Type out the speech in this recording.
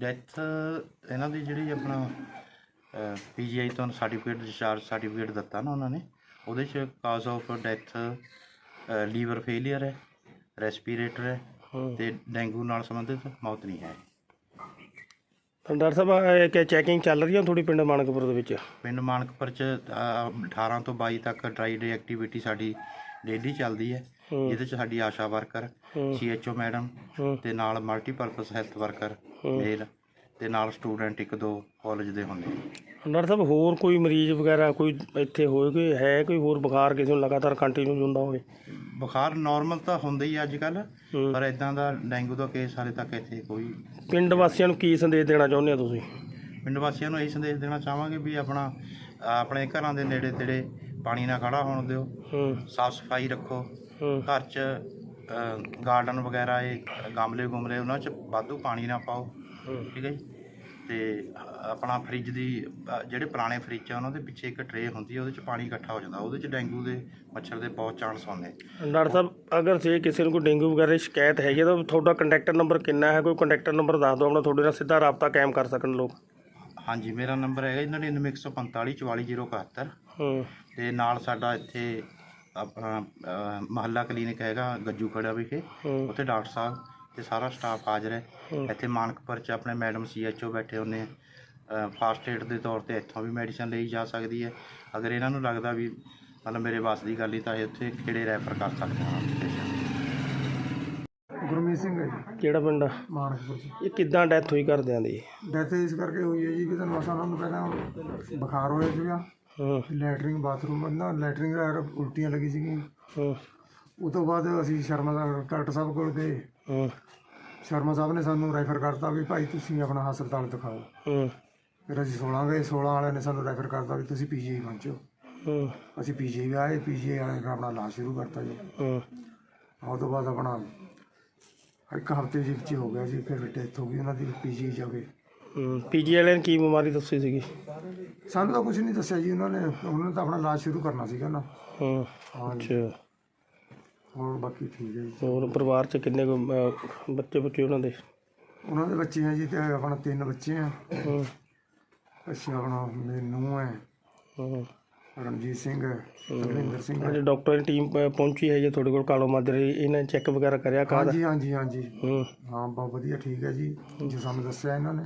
Death ਇਹਨਾਂ ਦੀ ਜਿਹੜੀ ਆਪਣਾ ਪੀਜੀਆਈ ਤੋਂ ਸਰਟੀਫਿਕੇਟ ਡਿਸਚਾਰਜ ਸਰਟੀਫਿਕੇਟ ਦਿੱਤਾ ਨਾ ਉਹਨਾਂ ਨੇ ਉਹਦੇ ਚ cause of death liver failure ਹੈ ਰੈਸਪੀਰੇਟਰ ਹੈ ਤੇ ਡੇਂਗੂ ਨਾਲ ਸੰਬੰਧਿਤ ਮੌਤ ਨਹੀਂ ਹੈ। ਤਾਂ ਡਾਕਟਰ ਸਾਹਿਬ ਇਹ ਕਿ ਚੈਕਿੰਗ ਚੱਲ ਰਹੀ ਹੈ ਤੁਹਾਡੀ ਪਿੰਡ ਮਾਨਕਪੁਰ ਦੇ ਵਿੱਚ? ਪਿੰਡ ਮਾਨਕਪੁਰ ਚ ਅਹ, 18 ਤੋਂ 22 ਤੱਕ ਡਰਾਈ ਡੇ ਐਕਟੀਵਿਟੀ ਸਾਡੀ ਡੇਲੀ ਚੱਲਦੀ ਹੈ ਹੂੰ। ਜਿਹਦੇ ਚ ਸਾਡੀ ਆਸ਼ਾ ਵਰਕਰ ਹੂੰ। ਸੀਐਚਓ ਮੈਡਮ ਹੂੰ। ਤੇ ਨਾਲ ਮਲਟੀਪਰਪਸ ਹੈਲਥ ਵਰਕਰ ਹੂੰ। ਮੇਲ ਤੇ ਨਾਲ ਸਟੂਡੈਂਟ ਇੱਕ ਦੋ ਕਾਲਜ ਦੇ ਹੁੰਦੇ। ਡਾਕਟਰ ਸਾਹਿਬ ਹੋਰ ਕੋਈ ਮਰੀਜ਼ ਵਗੈਰਾ ਕੋਈ ਇੱਥੇ ਹੋਏ ਕੋਈ ਹੈ ਕੋਈ ਹੋਰ ਬੁਖਾਰ ਕਿਸੇ ਨੂੰ ਲਗਾਤਾਰ ਕੰਟੀਨਿਊ ਹੁੰਦਾ ਹੋਵੇ? ਬੁਖਾਰ ਨਾਰਮਲ ਤਾਂ ਹੁੰਦਾ ਹੀ ਅੱਜ ਕੱਲ ਹੂੰ। ਪਰ ਇਦਾਂ ਦਾ ਡੇਂਗੂ ਦਾ ਕੇਸ ਹਾਲੇ ਤੱਕ ਇੱਥੇ ਕੋਈ ਪਿੰਡ ਵਾਸੀਆਂ ਨੂੰ ਕੀ ਸੰਦੇਸ਼ ਦੇਣਾ ਚਾਹੁੰਦੇ ਆ ਤੁਸੀਂ? ਪਿੰਡ ਵਾਸੀਆਂ ਨੂੰ ਇਹ ਸੰਦੇਸ਼ ਦੇਣਾ ਚਾਹਾਂਗੇ ਵੀ ਆਪਣਾ ਆਪਣੇ ਘਰਾਂ ਦੇ ਨੇੜੇ ਤੇੜੇ ਪਾਣੀ ਨਾ ਖੜਾ ਹੋਣ ਦਿਓ। ਹੂੰ। ਸਾਫ਼ ਸਫ਼ਾਈ ਰੱਖੋ। ਹੂੰ। ਘਰ 'ਚ ਗਾਰਡਨ ਵਗੈਰਾ ਇਹ ਗਮਲੇ ਗੁਮਲੇ ਉਹਨਾਂ 'ਚ ਵਾਧੂ ਪਾਣੀ ਨਾ ਪਾਓ। ਹੂੰ। ਠੀਕ ਹੈ ਜੀ? ਤੇ ਆਪਣਾ ਫ੍ਰਿਜ ਦੀ ਅ, ਜਿਹੜੇ ਪੁਰਾਣੇ ਫ੍ਰਿਜ ਆ ਉਹਨਾਂ ਦੇ ਪਿੱਛੇ ਇੱਕ ਟਰੇ ਹੁੰਦੀ ਹੈ ਉਹਦੇ 'ਚ ਪਾਣੀ ਇਕੱਠਾ ਹੋ ਜਾਂਦਾ। ਉਹਦੇ 'ਚ ਡੇਂਗੂ ਦੇ ਮੱਛਰ ਦੇ ਬਹੁਤ ਚਾਂਸ ਹੁੰਦੇ ਡਾਕਟਰ ਸਾਹਿਬ ਅਗਰ ਜੇ ਕਿਸੇ ਨੂੰ ਕੋਈ ਡੇਂਗੂ ਵਗੈਰਾ ਦੀ ਸ਼ਿਕਾਇਤ ਹੈਗੀ ਹੈ ਤਾਂ ਤੁਹਾਡਾ ਕੰਟੈਕਟ ਨੰਬਰ ਕਿੰਨਾ ਹੈ? ਕੋਈ ਕੰਟੈਕਟ ਨੰਬਰ ਦੱਸ ਦਿਓ ਆਪਣਾ ਤੁਹਾਡੇ ਨਾਲ ਸਿੱਧਾ ਰਾਬਤਾ ਕਾਇਮ ਕਰ ਸਕਣ ਲੋਕ। ਹਾਂਜੀ ਮੇਰਾ ਨੰਬਰ ਹੈਗਾ 99145 44071 ਹੂੰ। ਤੇ ਨਾਲ ਸਾਡਾ ਇੱਥੇ ਆਪਣਾ ਅ, ਮਹੱਲਾ ਕਲੀਨਿਕ ਹੈਗਾ ਗੱਜੂ ਖੜਾ ਵਿਖੇ। ਹੂੰ। ਉੱਥੇ ਡਾਕਟਰ ਸਾਹਿਬ ਤੇ ਸਾਰਾ ਸਟਾਫ ਹਾਜ਼ਰ ਹੈ। ਇੱਥੇ ਮਾਨਕਪੁਰ ਚ ਆਪਣੇ ਮੈਡਮ ਸੀਐਚਓ ਬੈਠੇ ਹੁੰਦੇ ਆ। ਫਾਸਟ ਏਡ ਦੇ ਤੌਰ ਤੇ ਇੱਥੋਂ ਵੀ ਮੈਡੀਸਨ ਲਈ ਜਾ ਸਕਦੀ ਹੈ। ਅਗਰ ਇਹਨਾਂ ਨੂੰ ਲੱਗਦਾ ਵੀ ਮਤਲਬ ਮੇਰੇ ਵੱਸ ਦੀ ਗੱਲ ਹੀ ਤਾਂ ਇਹ ਉੱਥੇ ਕਿਹੜੇ ਰੈਫਰ ਕਰ ਸਕਦੇ ਹਾਂ ਗੁਰਮੀਤ ਸਿੰਘ ਹੈ ਜੀ। ਕਿਹੜਾ ਪਿੰਡ ਆ? ਮਾਨਕਪੁਰ ਇਹ ਕਿੱਦਾਂ ਡੈਥ ਹੋਈ ਘਰਦਿਆਂ ਦੀ? ਡੈਥ ਇਸ ਕਰਕੇ ਹੋਈ ਹੈ ਜੀ ਕਿ ਤੁਹਾਨੂੰ ਅਸਾਂ ਨੂੰ ਪਹਿਲਾਂ ਬੁਖਾਰ ਹੋਇਆ ਸੀਗਾ। ਹੂੰ। ਲੈਟਰਿੰਗ ਬਾਥਰੂਮ ਨਾ ਲੈਟਰਿੰਗ ਉਲਟੀਆਂ ਲੱਗੀ ਸੀਗੀ ਹੂੰ। ਉਹ ਤੋਂ ਬਾਅਦ ਅਸੀਂ ਸ਼ਰਮਾ ਦਾ ਡਾਕਟਰ ਸਾਹਿਬ ਕੋਲ ਗਏ। ਹੂੰ। ਸ਼ਰਮਾ ਸਾਹਿਬ ਨੇ ਸਾਨੂੰ ਰੈਫਰ ਕਰਤਾ ਵੀ ਭਾਈ ਤੁਸੀਂ ਆਪਣਾ ਹਸਪਤਾਲ ਦਿਖਾਓ। ਹੂੰ। ਫਿਰ ਅਸੀਂ 16 ਗਏ 16 ਵਾਲਿਆਂ ਨੇ ਸਾਨੂੰ ਰੈਫਰ ਕਰਤਾ ਵੀ ਤੁਸੀਂ ਪੀਜੀਆਈ ਪਹੁੰਚੋ। ਹੂੰ। ਅਸੀਂ ਪੀਜੀਆਈ ਆਏ ਪੀਜੀਆਈ ਵਾਲਿਆਂ ਨੇ ਆਪਣਾ ਇਲਾਜ ਸ਼ੁਰੂ ਕਰਤਾ ਜੀ। ਹੂੰ। ਉਹ ਤੋਂ ਬਾਅਦ ਆਪਣਾ ਇੱਕ ਹਫ਼ਤੇ ਦੇ ਵਿੱਚ ਹੀ ਹੋ ਗਿਆ ਜੀ ਫਿਰ ਡੈਥ ਹੋ ਗਈ ਉਹਨਾਂ ਦੀ ਪੀਜੀਆਈ ਜਾ ਕੇ ਪੀਜੀ ਵਾਲਿਆਂ ਨੇ ਕੀ ਬਿਮਾਰੀ ਦੱਸੀ ਸੀਗੀ? ਸਾਨੂੰ ਤਾਂ ਕੁਝ ਨਹੀਂ ਦੱਸਿਆ ਜੀ ਉਹਨਾਂ ਨੇ ਉਹਨਾਂ ਨੇ ਤਾਂ ਆਪਣਾ ਇਲਾਜ ਸ਼ੁਰੂ ਕਰਨਾ ਸੀਗਾ ਨਾ। ਹੂੰ ਅੱਛਾ। ਹੋਰ ਬਾਕੀ ਠੀਕ ਹੈ ਜੀ। ਹੋਰ ਪਰਿਵਾਰ ਚ ਕਿੰਨੇ ਕੁ, ਅਹ, ਬੱਚੇ ਬੱਚੇ ਉਹਨਾਂ ਦੇ? ਉਹਨਾਂ ਦੇ ਬੱਚੇ ਆ ਜੀ ਤੇ ਆਪਣਾ ਤਿੰਨ ਬੱਚੇ ਆ। ਹੂੰ ਅੱਛਾ ਆਪਣਾ ਮੇਰੇ ਨੂੰਹ ਹੈ। ਹੂੰ ਰਣਜੀਤ ਸਿੰਘ ਰਵਿੰਦਰ ਸਿੰਘ। ਅੱਜ ਡਾਕਟਰ ਦੀ ਟੀਮ ਪ- ਪਹੁੰਚੀ ਹੈ ਜੀ ਤੁਹਾਡੇ ਕੋਲ ਕਾਲੋ ਮਾਜਰੇ ਇਹਨਾਂ ਚੈੱਕ ਵਗੈਰਾ ਕਰਿਆ ਕਾਹਦਾ ਹਾਂਜੀ ਹਾਂਜੀ ਹਾਂਜੀ। ਹੂੰ। ਹਾਂ ਬਹੁਤ ਵਧੀਆ ਠੀਕ ਹੈ ਜੀ ਜੋ ਸਾਨੂੰ ਦੱਸਿਆ ਇਹਨਾਂ ਨੇ।